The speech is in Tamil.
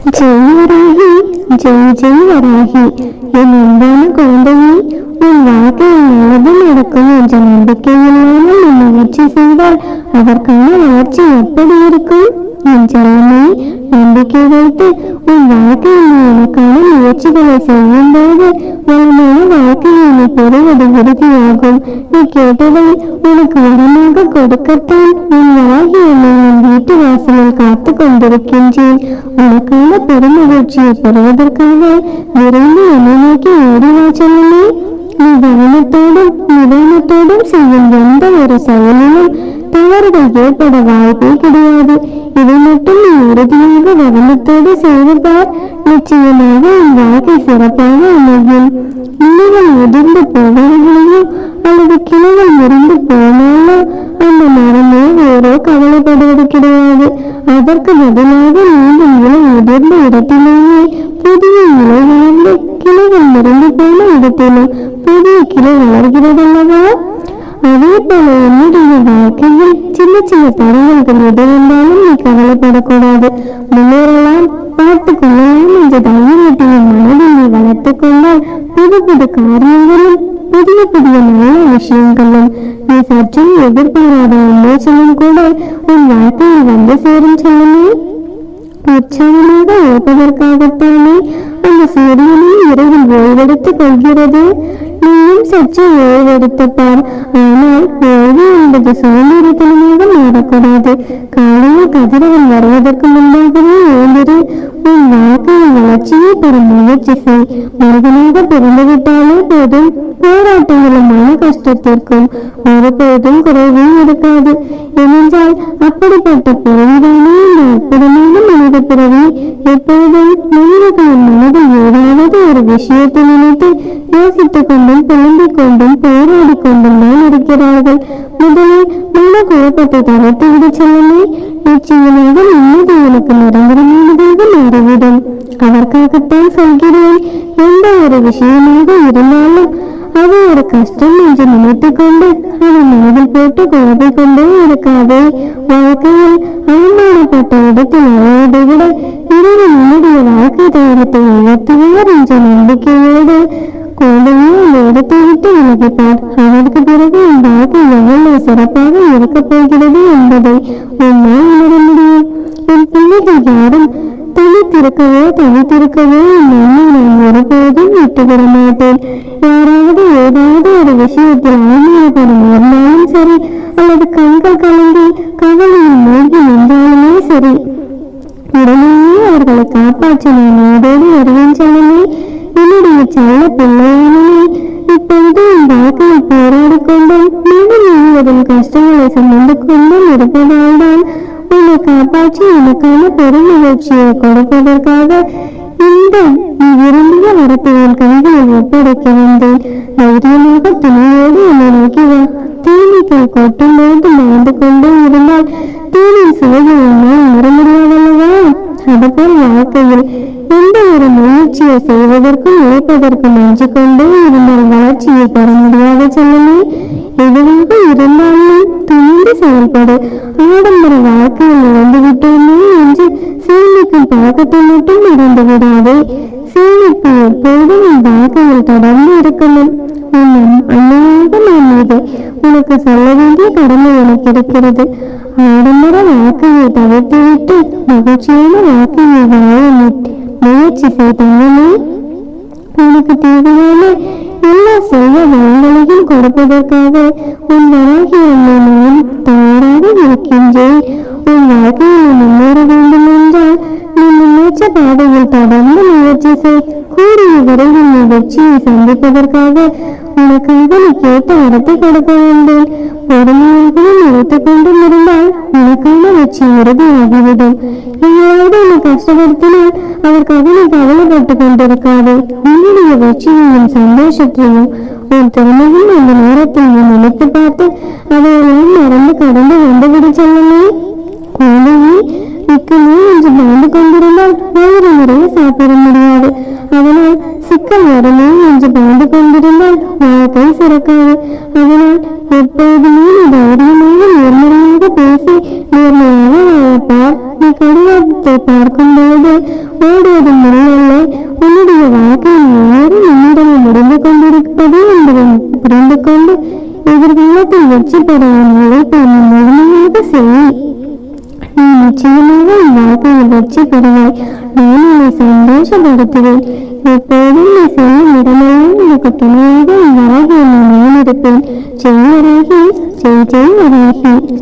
ஜெய் வராகி ஜெய் ஜெய் வராகி என் அன்பான குழந்தையே உன் வாழ்க்கையில் நல்லது நடக்கும் என்ற நம்பிக்கை இல்லாமல் நீ முயற்சி செய்தால் அதற்கான வளர்ச்சி எப்படி இருக்கும் என் செல்லமே நம்பிக்கை வைத்து உன் வாழ்க்கையில் எனக்கான முயற்சிகளை செய்யும் போது வளமான வாழ்க்கையை நீ பெறுவது உறுதியாகும். நீ கேட்டதை உனக்கு வரமாக கொடுக்கத்தான் உன் ஆகி என் வீட்டு வாசலில் காத்து கொண்டிருக்கின்றேன். உனக்கான பெருமகிழ்ச்சியை பெறுவதற்காக விரைந்து என்னை நோக்கி ஓடிவா செல்லமே. நீ கவனத்தோடும் நிதானத்தோடும் செய்யும் எந்த ஒரு செயலிலும் தவறுகள் ஏற்பட வாய்ப்பே கிடையாது. இதை மட்டும் நீ உறுதியாக கவனத்தோடு செய்து பார் நிச்சயமாக உன் வாழ்க்கை சிறப்பாக அமையும். இலைகள் உதிர்ந்து போவதையும் அல்லது கிளைகள் முறிந்து போனாலும் அந்த மரமே வேறோ கவலைப்படுவது கிடையாது. அதற்கு பதிலாக நீங்கள் இலை உதிர்ந்த இடத்திலேயே புதிய இலை வளர்ந்து கிளைகள் முறிந்து போன இடத்திலும் புதிய கிளை வளர்கிறதல்லவா? அதே போல என்னுடைய வாழ்க்கையில் சின்ன சின்ன தடங்கல்கள் எது இருந்தாலும் நீ கவலைப்படக்கூடாது. முன்னேறலாம் பார்த்து கொள்ளலாம் என்ற தைரியத்தை மனதில் நீ வளர்த்து கொண்டால் புது புது காரியங்களும் புதிய புதிய நல்ல விஷயங்களும் நீ சற்றும் எதிர்பாராத உண்மைச்சலும் கூட உன் வாழ்க்கையில் வந்து சேரும் செல்லுமே உற்சாகமாக இருப்பதற்காகத்தானே அந்த சூரியனும் இரவில் ஓய்வெடுத்துக் கொள்கிறது? நீயும் சற்று ஓய்வெடுத்துப்பார். ஆனால் ஓய்வு என்பது சோம்பேறித்தனமாக மாறக்கூடாது. காலையில் கதிரவன் வருவதற்கு முன்பாகவே எழுந்திரு. உன் வாழ்க்கையில் வளர்ச்சியை பெறும் முயற்சி செய் மனிதனாக பிறந்துவிட்டாலே போதும். போராட்டங்களும் மன கஷ்டத்திற்கும் ஒருபோதும் குறைவே இருக்காது. ஏனென்றால் அப்படிப்பட்ட பிறவிதானே இந்த அற்புதமான மனித பிறவி. எப்பொழுதும் மனிதர்களின் மனதில் ஏதாவது ஒரு விஷயத்தை நினைத்து யோசித்துக் கொண்டும் புலம்பிக் கொண்டும் போராடி கொண்டும் தான் இருக்கிறார்கள். முதலில் నిన్న కూడపెట్టుతారు తీడు చెల్లమే നിശ്ചയമാകും ഇന്നത് നിനക്ക് നിരന്തരമായതാകും അറിവിടം അവർക്കാകത്താൻ സൗകര്യം എന്താ ഒരു വിഷയമാകും ഇരുന്നാലും இருந்தாலும் அது ஒரு கஷ்டம் என்று நினைத்துக் கொண்டு அதை மனதில் போட்டு குழப்பிக் கொண்டே இருக்காதே வாழ்க்கையில் அவமானப்பட்ட இடத்தில் அழைவதை விட இரவு என்னுடைய வாழ்க்கை தரத்தை உயர்த்துவார் என்ற நம்பிக்கையோடு குழந்தையே அந்த இடத்தை விட்டு விலகிப்பார் அதற்கு பிறகு உன் வாழ்க்கை எவ்வளவு சிறப்பாக இருக்கப் போகிறது என்பதை உன்னால் உணர முடியும் என் பிள்ளைகள் யாரும் இருக்கவோ தனித்திருக்கவோ என் அண்ணை நான் ஒருபோதும் விட்டுவிட மாட்டேன். யாராவது ஏதாவது ஒரு விஷயத்தில் ஆன்மீகப்படும் இருந்தாலும் சரி அல்லது கண்கள் கலந்து கவலையில் மூழ்கி நின்றாலுமே சரி. உடனேயே அவர்களை காப்பாற்ற நான் ஓடோடி வருவேன் செல்லமே என்னுடைய செல்ல பிள்ளையானே இப்பொழுது என் வாழ்க்கையில் போராடி கொண்டும் மீண்டும் முழுவதும் கஷ்டங்களை சுமந்து கொண்டும் இருப்பதால்தான் உன்னை காப்பாற்றி எனக்கான பெரும் நிகழ்ச்சியை கொடுப்பதற்காக இந்த விரும்பிய வரத்தை என் கைகளில் ஒப்படைக்க வந்தேன். தைரியமாக துணையோடு என்னை நோக்கி வா. தேனீக்கள் கொட்டும் போது மறந்து கொண்டே இருந்தால் தீனின் சுவையை என்னால் உணர அதுபோல் வாழ்க்கையில் எந்த ஒரு முயற்சியை செய்வதற்கும் உழைப்பதற்கும் அஞ்சு கொண்டே இருந்தால் வளர்ச்சியை பெற முடியாத செல்லமே எதுவாக இருந்தாலும் செயல்பாடு. ஆடம்பர வாழ்க்கையில் இழந்து விட்டோமே என்று சேமிக்கும் பழக்கத்தை மட்டும் மறந்து விடாதே சேமிப்பு எப்போதும் உன் வாழ்க்கையில் தொடர்ந்து இருக்கணும் உன் அன்னையாக நான் மீது உனக்கு சொல்ல வேண்டிய கடமை எனக்கு இருக்கிறது. ஆடம்பர வாழ்க்கையை தவிர்த்துவிட்டு மகிழ்ச்சியான வாழ்க்கையை வாழ முயற்சி செய்தாலே உனக்கு தேவையான எல்லா செல்வ வளங்களையும் கொடுப்பதற்காக உன் வராகி வாழ்க்கையில் முன்னேற வேண்டும் என்றால் நீ முன்னேற்ற பாதையில் தொடர்ந்து முயற்சி செய். கூடிய விரைவில் நீ வெற்றியை சந்திப்பதற்காக உனக்காக நீ கேட்ட வரத்தை கொடுக்க வேண்டும். பொறுமையாகவும் நினைத்துக் கொண்டும் இருந்தால் உனக்கான வெற்றி உறுதியாகிவிடும். எங்கேயாவது உன்னை கஷ்டப்படுத்தினால் அதற்காக நீ கவலைப்பட்டு கொண்டிருக்காது. உன்னுடைய வெற்றியையும் சந்தோஷத்தையும் உன் திறமையும் அந்த நேரத்தில் நினைத்து பார்த்து அதையெல்லாம் மறந்து கடந்து வந்துவிடு செல்லமே. குழந்தையே நிற்கணும் என்று பயந்து கொண்டிருந்தால் வயிறு முறையை சாப்பிட முடியாது. அதனால் சிக்கல் வருமே என்று பயந்து கொண்டிருந்தால் வாழ்க்கை சிறக்காது. அதனால் எப்போதுமே நீ தைரியமாக நேர்மறையாக பேசி நேர்மையாக வாழப்பார் நீ கடிதத்தை பார்க்கும்போது ஓடுவது முறையல்ல. உன்னுடைய வாழ்க்கையில் ஒவ்வொரு நிமிடமும் முடிந்து கொண்டிருப்பது என்பதை புரிந்து கொண்டு எதிர்காலத்தில் வெற்றி பெற உன் உழைப்பை முழுமையாக செய். நீ நிச்சயமாக உன் வாழ்க்கையில் வெற்றி பெறுவாய் நான் உன்னை சந்தோஷப்படுத்துவேன் எப்போதும் நீ செல்லும் இடமெல்லாம் உனக்கு துணையாக உன் வராகி உன்னை நான்